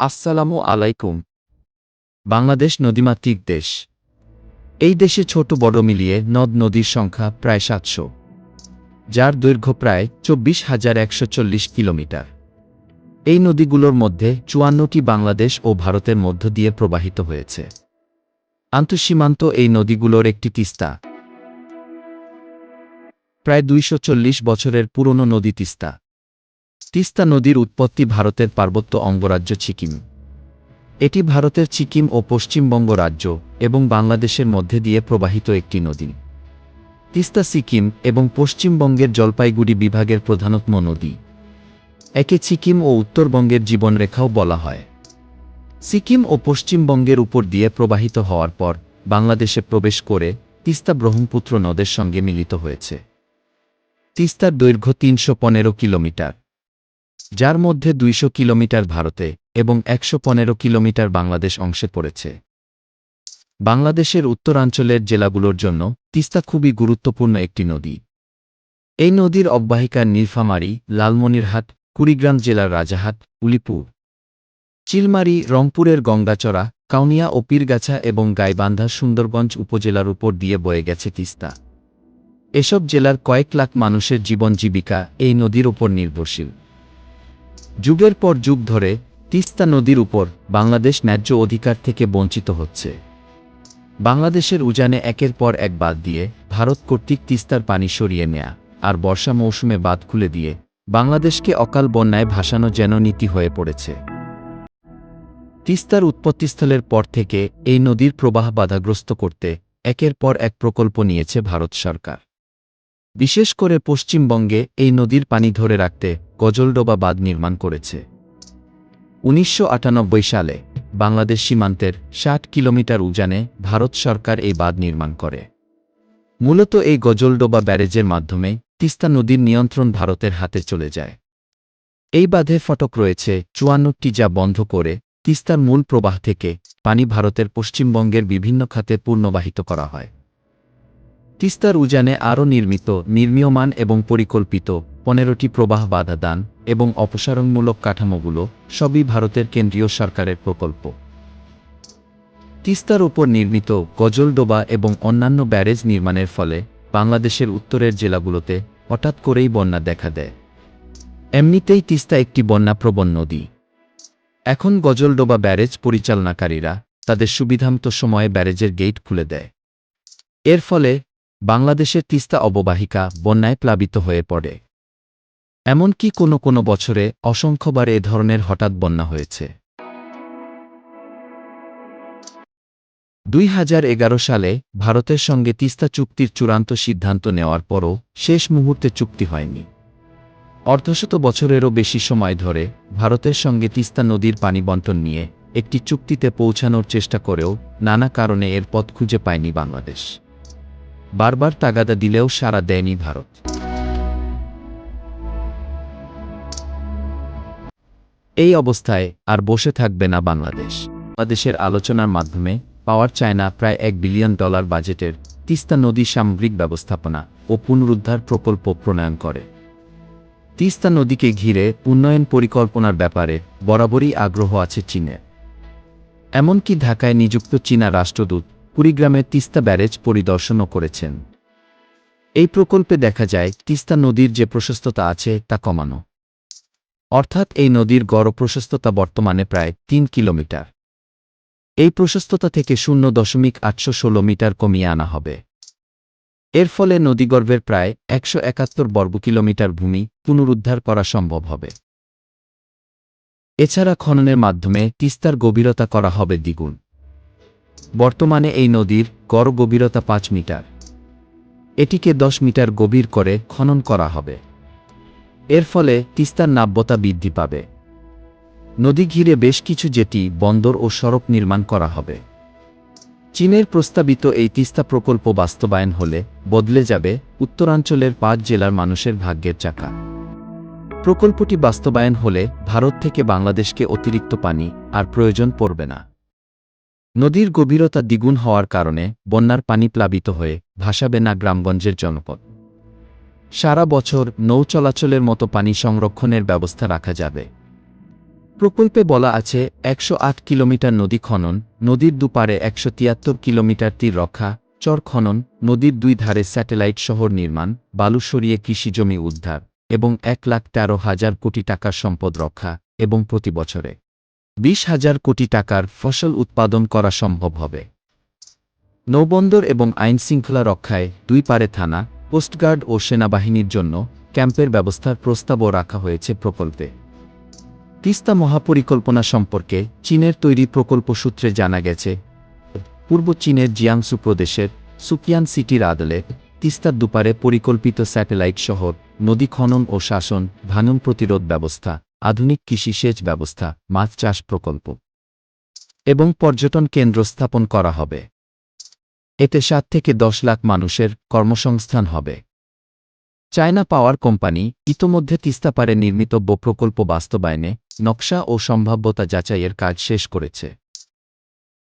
আসসালামু আলাইকুম। বাংলাদেশ নদীমাতৃক দেশ। এই দেশে ছোট বড় মিলিয়ে নদ নদীর সংখ্যা প্রায় সাতশো, যার দৈর্ঘ্য প্রায় চব্বিশ হাজার একশো চল্লিশ কিলোমিটার। এই নদীগুলোর মধ্যে চুয়ান্নটি বাংলাদেশ ও ভারতের মধ্য দিয়ে প্রবাহিত হয়েছে। আন্তঃসীমান্ত এই নদীগুলোর একটি তিস্তা। প্রায় দুইশো চল্লিশ বছরের পুরনো নদী তিস্তা। তিস্তা নদীর উৎপত্তি ভারতের পার্বত্য অঙ্গরাজ্য সিকিম। এটি ভারতের সিকিম ও পশ্চিমবঙ্গ রাজ্য এবং বাংলাদেশের মধ্যে দিয়ে প্রবাহিত একটি নদী। তিস্তা সিকিম এবং পশ্চিমবঙ্গের জলপাইগুড়ি বিভাগের প্রধানতম নদী। একে সিকিম ও উত্তরবঙ্গের জীবনরেখাও বলা হয়। সিকিম ও পশ্চিমবঙ্গের উপর দিয়ে প্রবাহিত হওয়ার পর বাংলাদেশে প্রবেশ করে তিস্তা ব্রহ্মপুত্র নদের সঙ্গে মিলিত হয়েছে। তিস্তার দৈর্ঘ্য তিনশো পনেরো কিলোমিটার। যার মধ্যে দুইশো কিলোমিটার ভারতে এবং একশো পনেরো কিলোমিটার বাংলাদেশ অংশে পড়েছে। বাংলাদেশের উত্তরাঞ্চলের জেলাগুলোর জন্য তিস্তা খুবই গুরুত্বপূর্ণ একটি নদী। এই নদীর অববাহিকা নীলফামারী, লালমনিরহাট, কুড়িগ্রাম জেলার রাজাহাট, উলিপুর। চিলমারি, রংপুরের গঙ্গাচড়া, কাউনিয়া ও পীরগাছা এবং গাইবান্ধা সুন্দরগঞ্জ উপজেলার উপর দিয়ে বয়ে গেছে তিস্তা। এসব জেলার কয়েক লাখ মানুষের জীবন জীবিকা এই নদীর উপর নির্ভরশীল। যুগের পর যুগ ধরে তিস্তা নদীর উপর বাংলাদেশ ন্যায্য অধিকার থেকে বঞ্চিত হচ্ছে। বাংলাদেশের উজানে একের পর এক বাদ দিয়ে ভারত কর্তৃক তিস্তার পানি সরিয়ে নেয়া আর বর্ষা মৌসুমে বাঁধ খুলে দিয়ে বাংলাদেশকে অকাল বন্যায় ভাসানো যেন নীতি হয়ে পড়েছে। তিস্তার উৎপত্তিস্থলের পর থেকে এই নদীর প্রবাহ বাধাগ্রস্ত করতে একের পর এক প্রকল্প নিয়েছে ভারত সরকার। বিশেষ করে পশ্চিমবঙ্গে এই নদীর পানি ধরে রাখতে গজলডোবা বাঁধ নির্মাণ করেছে। উনিশশো আটানব্বই সালে বাংলাদেশ সীমান্তের ষাট কিলোমিটার উজানে ভারত সরকার এই বাঁধ নির্মাণ করে। মূলত এই গজলডোবা ব্যারেজের মাধ্যমে তিস্তা নদীর নিয়ন্ত্রণ ভারতের হাতে চলে যায়। এই বাঁধে ফটক রয়েছে চুয়ান্নটি যা বন্ধ করে তিস্তার মূল প্রবাহ থেকে পানি ভারতের পশ্চিমবঙ্গের বিভিন্ন খাতে পূর্ণবাহিত করা হয়। তিস্তার উজানে আরও নির্মিত, নির্মীয়মান এবং পরিকল্পিত পনেরোটি প্রবাহ বাধা দান এবং অপসারণমূলক কাঠামোগুলো সবই ভারতের কেন্দ্রীয় সরকারের প্রকল্প। তিস্তার উপর নির্মিত গজলডোবা এবং অন্যান্য ব্যারেজ নির্মাণের ফলে বাংলাদেশের উত্তরের জেলাগুলোতে হঠাৎ করেই বন্যা দেখা দেয়। এমনিতেই তিস্তা একটি বন্যাপ্রবণ নদী। এখন গজলডোবা ব্যারেজ পরিচালনাকারীরা তাদের সুবিধামতো সময়ে ব্যারেজের গেট খুলে দেয়। এর ফলে বাংলাদেশের তিস্তা অববাহিকা বন্যায় প্লাবিত হয়ে পড়ে। এমনকি কোনো কোনো বছরে অসংখ্যবার এ ধরনের হঠাৎ বন্যা হয়েছে। দুই হাজার এগারো সালে ভারতের সঙ্গে তিস্তা চুক্তির চূড়ান্ত সিদ্ধান্ত নেওয়ার পরও শেষ মুহূর্তে চুক্তি হয়নি। অর্ধশত বছরেরও বেশি সময় ধরে ভারতের সঙ্গে তিস্তা নদীর পানি বন্টন নিয়ে একটি চুক্তিতে পৌঁছানোর চেষ্টা করেও নানা কারণে এর পথ খুঁজে পায়নি বাংলাদেশ। বারবার তাগাদা দিলেও সাড়া দেয়নি ভারত। এই অবস্থায় আর বসে থাকবে না বাংলাদেশ। বাংলাদেশের আলোচনার মাধ্যমে পাওয়ার চায়না প্রায় এক বিলিয়ন ডলার বাজেটের তিস্তা নদী সামগ্রিক ব্যবস্থাপনা ও পুনরুদ্ধার প্রকল্প প্রণয়ন করে। তিস্তা নদীকে ঘিরে উন্নয়ন পরিকল্পনার ব্যাপারে বরাবরই আগ্রহ আছে চীনের এমনকি ঢাকায় নিযুক্ত চীনা রাষ্ট্রদূত কুড়িগ্রামের তিস্তা ব্যারেজ পরিদর্শনও করেছেন। এই প্রকল্পে দেখা যায়, তিস্তা নদীর যে প্রশস্ততা আছে, তা কমানো। অর্থাৎ এই নদীর গড় প্রশস্ততা বর্তমানে প্রায় তিন কিলোমিটার। এই প্রশস্ততা থেকে শূন্য দশমিক আটশো ষোলো মিটার কমিয়ে আনা হবে। এর ফলে নদীগর্ভের প্রায় একশো একাত্তর বর্গ কিলোমিটার ভূমি পুনরুদ্ধার করা সম্ভব হবে। এছাড়া খননের মাধ্যমে তিস্তার গভীরতা করা হবে দ্বিগুণ। বর্তমানে এই নদীর গড় গভীরতা পাঁচ মিটার। এটিকে দশ মিটার গভীর করে খনন করা হবে। এর ফলে তিস্তার নাব্যতা বৃদ্ধি পাবে। নদী ঘিরে বেশ কিছু জেটি, বন্দর ও সড়ক নির্মাণ করা হবে। চীনের প্রস্তাবিত এই তিস্তা প্রকল্প বাস্তবায়ন হলে বদলে যাবে উত্তরাঞ্চলের পাঁচ জেলার মানুষের ভাগ্যের চাকা। প্রকল্পটি বাস্তবায়ন হলে ভারত থেকে বাংলাদেশকে অতিরিক্ত পানি আর প্রয়োজন পড়বে না। নদীর গভীরতা দ্বিগুণ হওয়ার কারণে বন্যার পানি প্লাবিত হয়ে ভাসাবে না গ্রামগঞ্জের জনপদ। সারা বছর নৌ চলাচলের মতো পানি সংরক্ষণের ব্যবস্থা রাখা যাবে। প্রকল্পে বলা আছে, একশো আট কিলোমিটার নদী খনন, নদীর দুপারে একশো তিয়াত্তর কিলোমিটার তীর রক্ষা, চর খনন, নদীর দুই ধারে স্যাটেলাইট শহর নির্মাণ, বালু সরিয়ে কৃষিজমি উদ্ধার এবং এক লাখ তেরো হাজার কোটি টাকার সম্পদ রক্ষা এবং প্রতি বছরে বিশ হাজার কোটি টাকার ফসল উৎপাদন করা সম্ভব হবে। নৌবন্দর এবং আইন শৃঙ্খলা রক্ষায় দুই পারে থানা, কোস্টগার্ড ও সেনাবাহিনীর জন্য ক্যাম্পের ব্যবস্থার প্রস্তাবও রাখা হয়েছে প্রকল্পে। তিস্তা মহাপরিকল্পনা সম্পর্কে চীনের তৈরি প্রকল্প সূত্রে জানা গেছে, পূর্ব চীনের জিয়াংসু প্রদেশের সুকিয়ান সিটির আদলে তিস্তার দুপারে পরিকল্পিত স্যাটেলাইট শহর, নদী খনন ও শাসন, ভাঙন প্রতিরোধ ব্যবস্থা। আধুনিক কৃষি সেচ ব্যবস্থা, মাছ চাষ প্রকল্প এবং পর্যটন কেন্দ্র স্থাপন করা হবে। এতে সাত থেকে দশ লাখ মানুষের কর্মসংস্থান হবে। চায়না পাওয়ার কোম্পানি ইতোমধ্যে তিস্তাপারে নির্মিত বো প্রকল্প বাস্তবায়নে নকশা ও সম্ভাব্যতা যাচাইয়ের কাজ শেষ করেছে।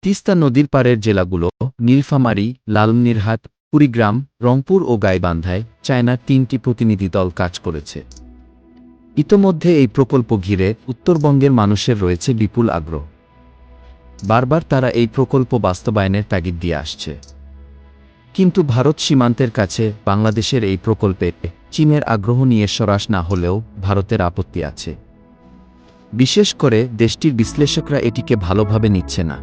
তিস্তা নদীর পারের জেলাগুলো নীলফামারী, লালমনিরহাট, কুড়িগ্রাম, রংপুর ও গাইবান্ধায় চায়নার তিনটি প্রতিনিধি দল কাজ করেছে। ইতোমধ্যে এই প্রকল্প ঘিরে উত্তরবঙ্গের মানুষের রয়েছে বিপুল আগ্রহ। বারবার তারা এই প্রকল্প বাস্তবায়নের তাগিদ দিয়ে আসছে। কিন্তু ভারত সীমান্তের কাছে বাংলাদেশের এই প্রকল্পে চীনের আগ্রহ নিয়ে সরাস না হলেও ভারতের আপত্তি আছে। বিশেষ করে দেশটির বিশ্লেষকরা এটিকে ভালোভাবে নিচ্ছে না।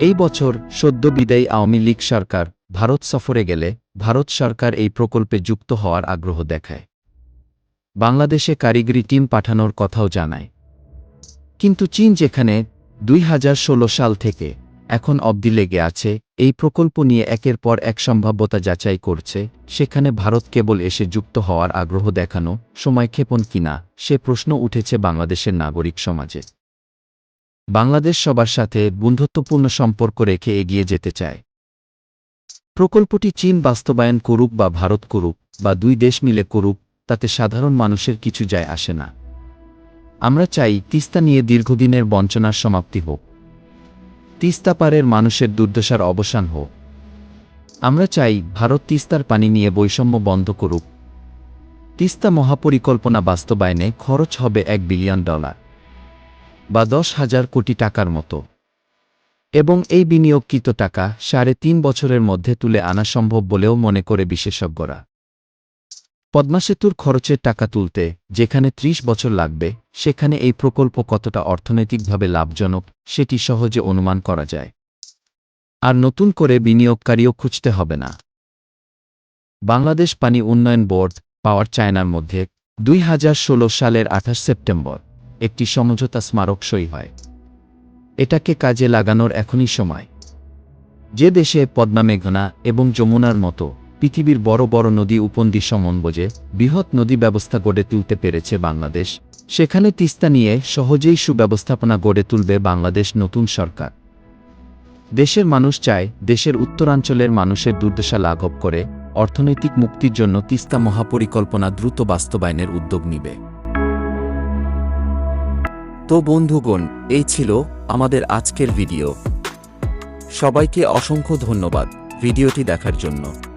এই বছর সদ্য বিদায়ী আওয়ামী লীগ সরকার ভারত সফরে গেলে ভারত সরকার এই প্রকল্পে যুক্ত হওয়ার আগ্রহ দেখায়। বাংলাদেশে কারিগরি টিম পাঠানোর কথাও জানায়। কিন্তু চীন যেখানে দুই হাজার ষোলো সাল থেকে এখন অবধি লেগে আছে, এই প্রকল্প নিয়ে একের পর এক সম্ভাব্যতা যাচাই করছে, সেখানে ভারত কেবল এসে যুক্ত হওয়ার আগ্রহ দেখানো সময়ক্ষেপণ কিনা, সে প্রশ্ন উঠেছে বাংলাদেশের নাগরিক সমাজে। বাংলাদেশ সবার সাথে বন্ধুত্বপূর্ণ সম্পর্ক রেখে এগিয়ে যেতে চায়। প্রকল্পটি চীন বাস্তবায়ন করুক বা ভারত করুক, বা দুই দেশ মিলে করুক তাতে সাধারণ মানুষের কিছু যায় আসে না। আমরা চাই তিস্তা নিয়ে দীর্ঘদিনের বঞ্চনার সমাপ্তি হোক। তিস্তা পারের মানুষের দুর্দশার অবসান হোক। আমরা চাই ভারত তিস্তার পানি নিয়ে বৈষম্য বন্ধ করুক। তিস্তা মহাপরিকল্পনা বাস্তবায়নে খরচ হবে এক বিলিয়ন ডলার বা দশ হাজার কোটি টাকার মতো। এবং এই বিনিয়োগকৃত টাকা সাড়ে তিন বছরের মধ্যে তুলে আনা সম্ভব বলেও মনে করে বিশেষজ্ঞরা। পদ্মাসেতুর খরচের টাকা তুলতে যেখানে ত্রিশ বছর লাগবে, সেখানে এই প্রকল্প কতটা অর্থনৈতিকভাবে লাভজনক, সেটি সহজে অনুমান করা যায়। আর নতুন করে বিনিয়োগকারীও খুঁজতে হবে না। বাংলাদেশ পানি উন্নয়ন বোর্ড, পাওয়ার চায়নার মধ্যে দুই হাজার ষোলো সালের আঠাশ সেপ্টেম্বর, একটি সমঝোতা স্মারক সই হয়। এটাকে কাজে লাগানোর এখনই সময়। যে দেশে পদ্মা, মেঘনা এবং যমুনার মতো পৃথিবীর বড় বড় নদী উপনদী সমন্বয়ে বৃহৎ নদী ব্যবস্থা গড়ে তুলতে পেরেছে বাংলাদেশ। সেখানে তিস্তা নিয়ে সহজেই সুব্যবস্থাপনা গড়ে তুলবে বাংলাদেশ নতুন সরকার। দেশের মানুষ চায় দেশের উত্তরাঞ্চলের মানুষের দুর্দশা লাঘব করে, অর্থনৈতিক মুক্তির জন্য তিস্তা মহাপরিকল্পনা দ্রুত বাস্তবায়নের উদ্যোগ নিবে। তো বন্ধুগণ, এই ছিল আমাদের আজকের ভিডিও। সবাইকে অসংখ্য ধন্যবাদ ভিডিওটি দেখার জন্য।